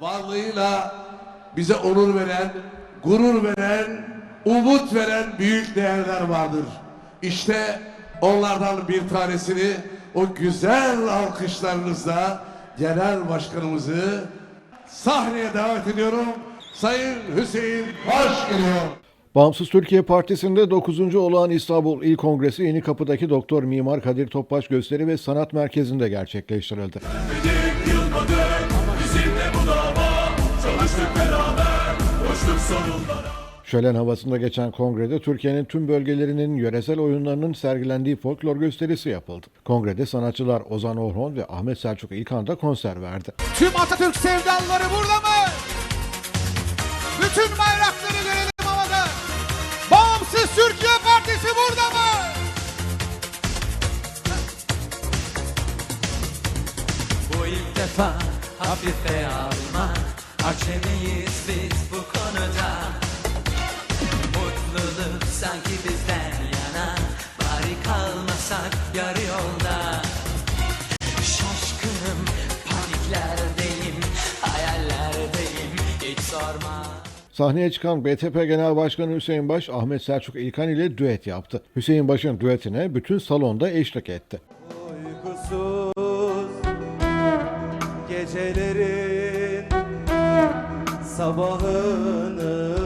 varlığıyla bize onur veren, gurur veren, umut veren büyük değerler vardır. İşte onlardan bir tanesini o güzel alkışlarınızla genel başkanımızı sahneye davet ediyorum. Sayın Hüseyin Baş geliyor. Bağımsız Türkiye Partisi'nde 9. olağan İstanbul İl Kongresi Yeni Kapı'daki Doktor Mimar Kadir Topbaş Gösteri ve Sanat Merkezi'nde gerçekleştirildi. Bitmedik Şölen havasında geçen kongrede Türkiye'nin tüm bölgelerinin yöresel oyunlarının sergilendiği folklor gösterisi yapıldı. Kongrede sanatçılar Ozan Orhon ve Ahmet Selçuk İlkan da konser verdi. Tüm Atatürk sevdalıları burada mı? Bütün bayrakları görelim havada. Bağımsız Türkiye Partisi burada mı? Bu ilk defa hafife alma Acemiyiz biz bu konuda. Mutluluk sanki bizden yana. Bari kalmasak yarı yolda. Şaşkınım paniklerdeyim Hayallerdeyim. Hiç sorma. Sahneye çıkan BTP Genel Başkanı Hüseyin Baş, Ahmet Selçuk İlkan ile düet yaptı. Hüseyin Baş'ın düetine bütün salonda eşlik etti. Uykusuz gecelerin sabahını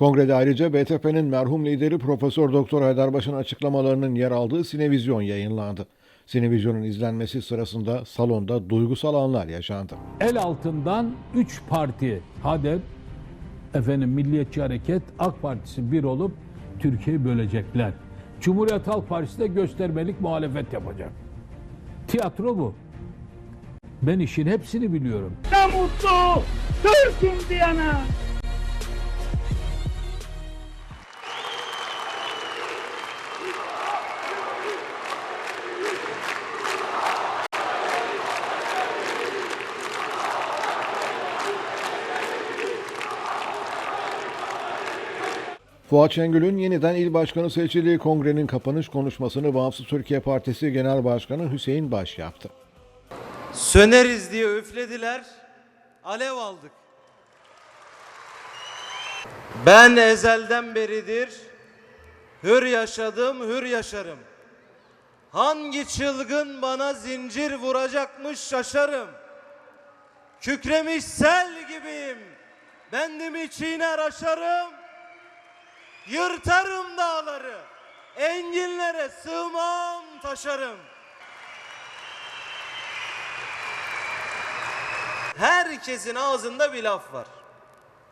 Kongrede ayrıca BTP'nin merhum lideri Profesör Doktor Haydarbaş'ın açıklamalarının yer aldığı Sinevizyon yayınlandı. Sinevizyon'un izlenmesi sırasında salonda duygusal anlar yaşandı. el altından 3 parti HADEP, efendim Milliyetçi Hareket, AK Partisi bir olup Türkiye'yi bölecekler. Cumhuriyet Halk Partisi de göstermelik muhalefet yapacak. Tiyatro bu. Ben işin hepsini biliyorum. Ne mutlu Türk'üm diyene. Fuat Şengül'ün yeniden il başkanı seçildiği kongrenin kapanış konuşmasını Bağımsız Türkiye Partisi Genel Başkanı Hüseyin Baş yaptı. Söneriz diye üflediler, alev aldık. Ben ezelden beridir hür yaşadım, hür yaşarım. Hangi çılgın bana zincir vuracakmış şaşarım. Kükremiş sel gibiyim, bendimi çiğner aşarım. Yırtarım dağları, enginlere sığmam taşarım. Herkesin ağzında bir laf var.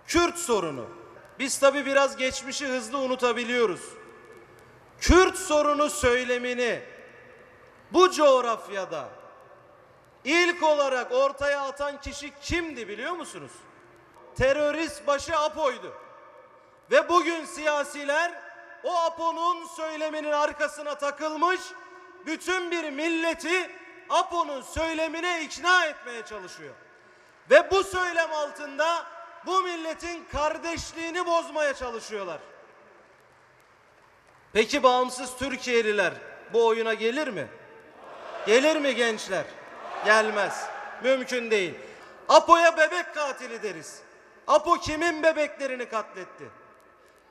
Kürt sorunu. Biz tabi biraz geçmişi hızlı unutabiliyoruz. Kürt sorunu söylemini bu coğrafyada ilk olarak ortaya atan kişi kimdi biliyor musunuz? Terörist başı Apo'ydu. Ve bugün siyasiler o Apo'nun söyleminin arkasına takılmış bütün bir milleti Apo'nun söylemine ikna etmeye çalışıyor. Ve bu söylem altında bu milletin kardeşliğini bozmaya çalışıyorlar. Peki bağımsız Türkiye'liler bu oyuna gelir mi? Gelir mi gençler? Gelmez. Mümkün değil. Apo'ya bebek katili deriz. Apo kimin bebeklerini katletti?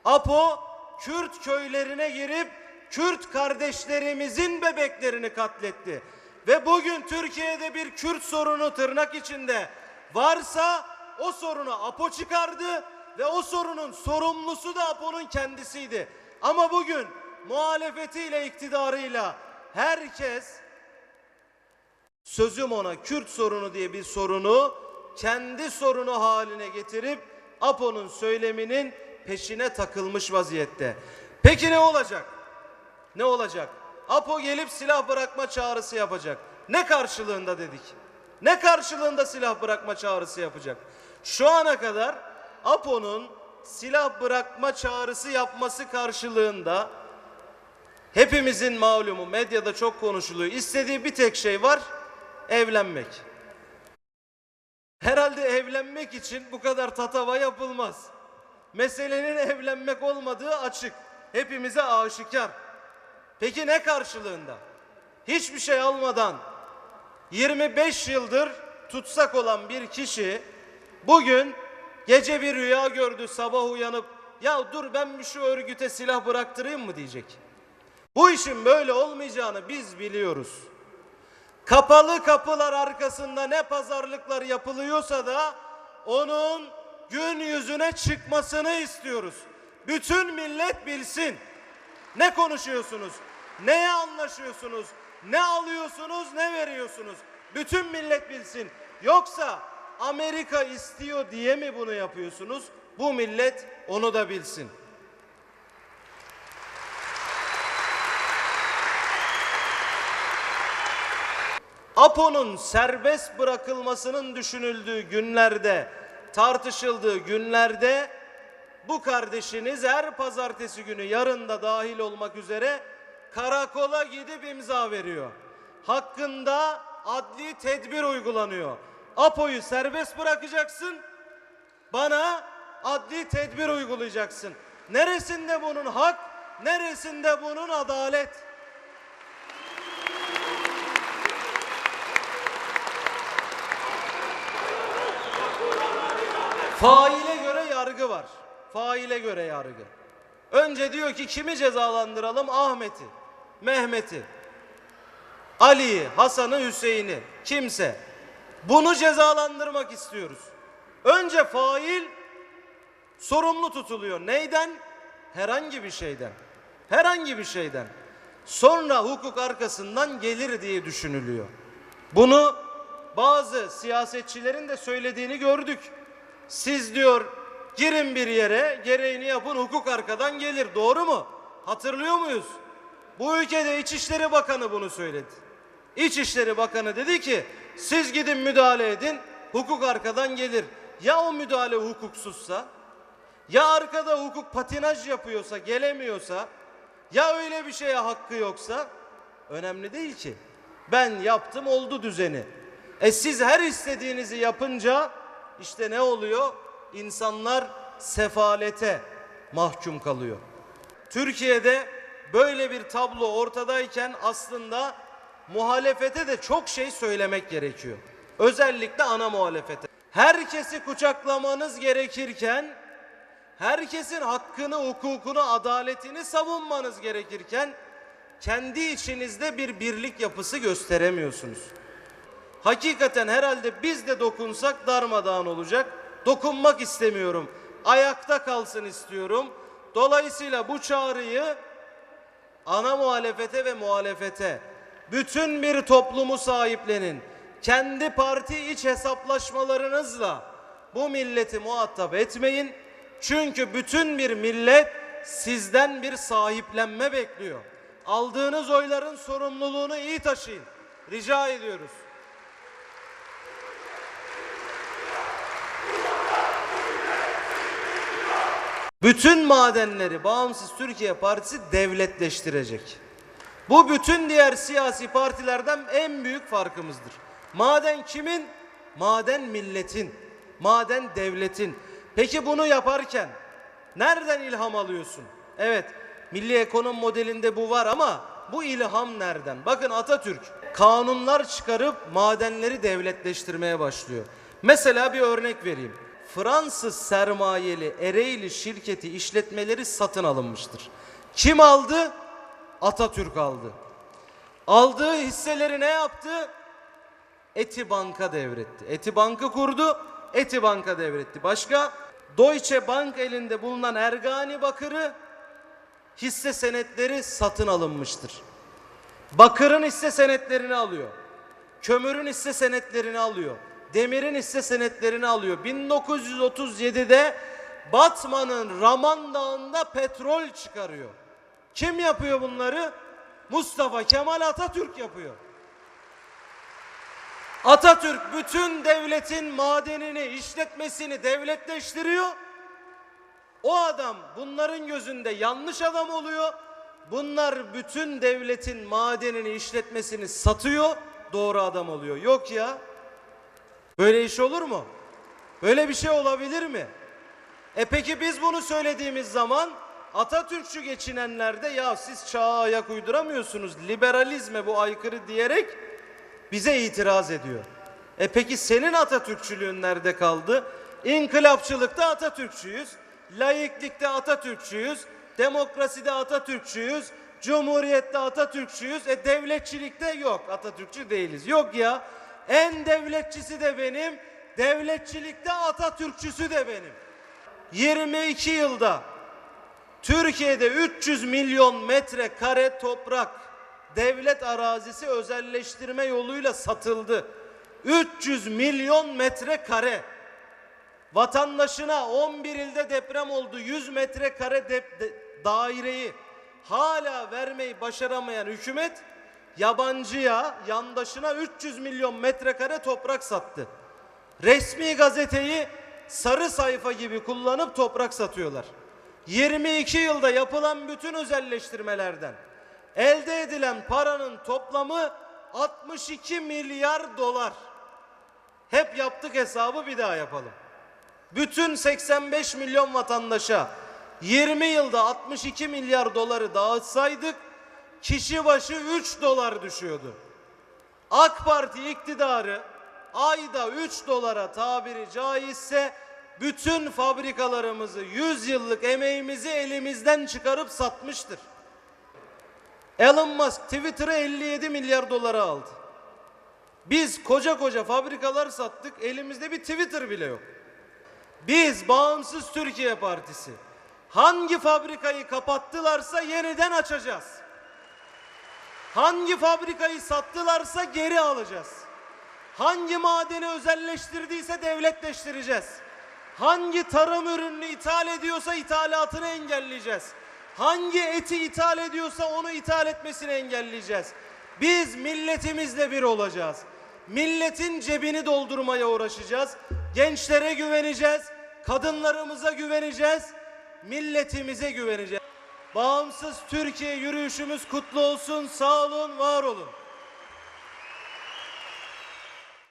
Apo Kürt köylerine girip Kürt kardeşlerimizin bebeklerini katletti. Ve bugün Türkiye'de bir Kürt sorunu tırnak içinde varsa o sorunu APO çıkardı ve o sorunun sorumlusu da APO'nun kendisiydi. Ama bugün muhalefetiyle iktidarıyla herkes sözüm ona Kürt sorunu diye bir sorunu kendi sorunu haline getirip APO'nun söyleminin peşine takılmış vaziyette. Peki ne olacak? Ne olacak? APO gelip silah bırakma çağrısı yapacak. Ne karşılığında dedik? Ne karşılığında silah bırakma çağrısı yapacak? Şu ana kadar APO'nun silah bırakma çağrısı yapması karşılığında hepimizin malumu medyada çok konuşuluyor. İstediği bir tek şey var. Evlenmek. Herhalde evlenmek için bu kadar tatava yapılmaz. Meselenin evlenmek olmadığı açık. Hepimize aşikar. Peki ne karşılığında? Hiçbir şey almadan 25 yıldır tutsak olan bir kişi bugün gece bir rüya gördü sabah uyanıp ya dur ben şu örgüte silah bıraktırayım mı diyecek. Bu işin böyle olmayacağını biz biliyoruz. Kapalı kapılar arkasında ne pazarlıklar yapılıyorsa da onun gün yüzüne çıkmasını istiyoruz. Bütün millet bilsin. Ne konuşuyorsunuz? Neye anlaşıyorsunuz? Ne alıyorsunuz? Ne veriyorsunuz? Bütün millet bilsin. Yoksa Amerika istiyor diye mi bunu yapıyorsunuz? Bu millet onu da bilsin. APO'nun serbest bırakılmasının düşünüldüğü günlerde, tartışıldığı günlerde bu kardeşiniz her pazartesi günü yarın da dahil olmak üzere karakola gidip imza veriyor. Hakkında adli tedbir uygulanıyor. APO'yu serbest bırakacaksın, bana adli tedbir uygulayacaksın. Neresinde bunun hak, neresinde bunun adalet? Faile göre yargı var. Faile göre yargı. Önce diyor ki kimi cezalandıralım? Ahmet'i, Mehmet'i, Ali'yi, Hasan'ı, Hüseyin'i, kimse. Bunu cezalandırmak istiyoruz. Önce fail sorumlu tutuluyor. Neyden? Herhangi bir şeyden. Herhangi bir şeyden. Sonra hukuk arkasından gelir diye düşünülüyor. Bunu bazı siyasetçilerin de söylediğini gördük. Siz diyor girin bir yere gereğini yapın hukuk arkadan gelir. Doğru mu? Hatırlıyor muyuz? Bu ülkede İçişleri Bakanı bunu söyledi. İçişleri Bakanı dedi ki siz gidin müdahale edin hukuk arkadan gelir. Ya o müdahale hukuksuzsa ya arkada hukuk patinaj yapıyorsa gelemiyorsa ya öyle bir şeye hakkı yoksa önemli değil ki. Ben yaptım oldu düzeni. E siz her istediğinizi yapınca işte ne oluyor? İnsanlar sefalete mahkum kalıyor. Türkiye'de böyle bir tablo ortadayken aslında muhalefete de çok şey söylemek gerekiyor. Özellikle ana muhalefete. Herkesi kucaklamanız gerekirken, herkesin hakkını, hukukunu, adaletini savunmanız gerekirken kendi içinizde bir birlik yapısı gösteremiyorsunuz. Hakikaten herhalde biz de dokunsak darmadağın olacak. Dokunmak istemiyorum. Ayakta kalsın istiyorum. Dolayısıyla bu çağrıyı ana muhalefete ve muhalefete bütün bir toplumu sahiplenin. Kendi parti iç hesaplaşmalarınızla bu milleti muhatap etmeyin. Çünkü bütün bir millet sizden bir sahiplenme bekliyor. Aldığınız oyların sorumluluğunu iyi taşıyın. Rica ediyoruz. Bütün madenleri Bağımsız Türkiye Partisi devletleştirecek. Bu bütün diğer siyasi partilerden en büyük farkımızdır. Maden kimin? Maden milletin. Maden devletin. Peki bunu yaparken nereden ilham alıyorsun? Evet, milli ekonomi modelinde bu var ama bu ilham nereden? Bakın Atatürk kanunlar çıkarıp madenleri devletleştirmeye başlıyor. Mesela bir örnek vereyim. Fransız sermayeli Ereğli şirketi işletmeleri satın alınmıştır. Kim aldı? Atatürk aldı. Aldığı hisseleri ne yaptı? Eti Bank'a devretti. Eti Bank'ı kurdu, Eti Bank'a devretti. Başka? Deutsche Bank elinde bulunan Ergani Bakır'ı hisse senetleri satın alınmıştır. Bakır'ın hisse senetlerini alıyor. Kömürün hisse senetlerini alıyor. Demirin hisse senetlerini alıyor. 1937'de Batman'ın Raman Dağı'nda petrol çıkarıyor. Kim yapıyor bunları? Mustafa Kemal Atatürk yapıyor. Atatürk bütün devletin madenini, işletmesini devletleştiriyor. O adam bunların gözünde yanlış adam oluyor. Bunlar bütün devletin madenini, işletmesini satıyor. Doğru adam oluyor. Yok ya. Böyle iş olur mu? Böyle bir şey olabilir mi? E peki biz bunu söylediğimiz zaman Atatürkçü geçinenler de ya siz çağa ayak uyduramıyorsunuz. Liberalizme bu aykırı diyerek bize itiraz ediyor. E peki senin Atatürkçülüğün nerede kaldı? İnkılapçılıkta Atatürkçüyüz, laiklikte Atatürkçüyüz, demokraside Atatürkçüyüz, cumhuriyette Atatürkçüyüz. E devletçilikte yok, Atatürkçü değiliz. Yok ya, en devletçisi de benim, devletçilikte Atatürkçüsü de benim. 22 yılda Türkiye'de 300 milyon metrekare toprak devlet arazisi özelleştirme yoluyla satıldı. 300 milyon metrekare. Vatandaşına 11 ilde deprem oldu. 100 metrekare dep- de- daireyi hala vermeyi başaramayan hükümet yabancıya, yandaşına 300 milyon metrekare toprak sattı. Resmi gazeteyi sarı sayfa gibi kullanıp toprak satıyorlar. 22 yılda yapılan bütün özelleştirmelerden elde edilen paranın toplamı 62 milyar dolar. Hep yaptık hesabı bir daha yapalım. Bütün 85 milyon vatandaşa 20 yılda 62 milyar doları dağıtsaydık kişi başı 3 dolar düşüyordu. AK Parti iktidarı ayda 3 dolara tabiri caizse bütün fabrikalarımızı 100 yıllık emeğimizi elimizden çıkarıp satmıştır. Elon Musk Twitter'ı 57 milyar dolara aldı. Biz koca koca fabrikalar sattık elimizde bir Twitter bile yok. Biz Bağımsız Türkiye Partisi hangi fabrikayı kapattılarsa yeniden açacağız. Hangi fabrikayı sattılarsa geri alacağız. Hangi madeni özelleştirdiyse devletleştireceğiz. Hangi tarım ürününü ithal ediyorsa ithalatını engelleyeceğiz. Hangi eti ithal ediyorsa onu ithal etmesini engelleyeceğiz. Biz milletimizle bir olacağız. Milletin cebini doldurmaya uğraşacağız. Gençlere güveneceğiz. Kadınlarımıza güveneceğiz. Milletimize güveneceğiz. Bağımsız Türkiye yürüyüşümüz kutlu olsun. Sağ olun, var olun.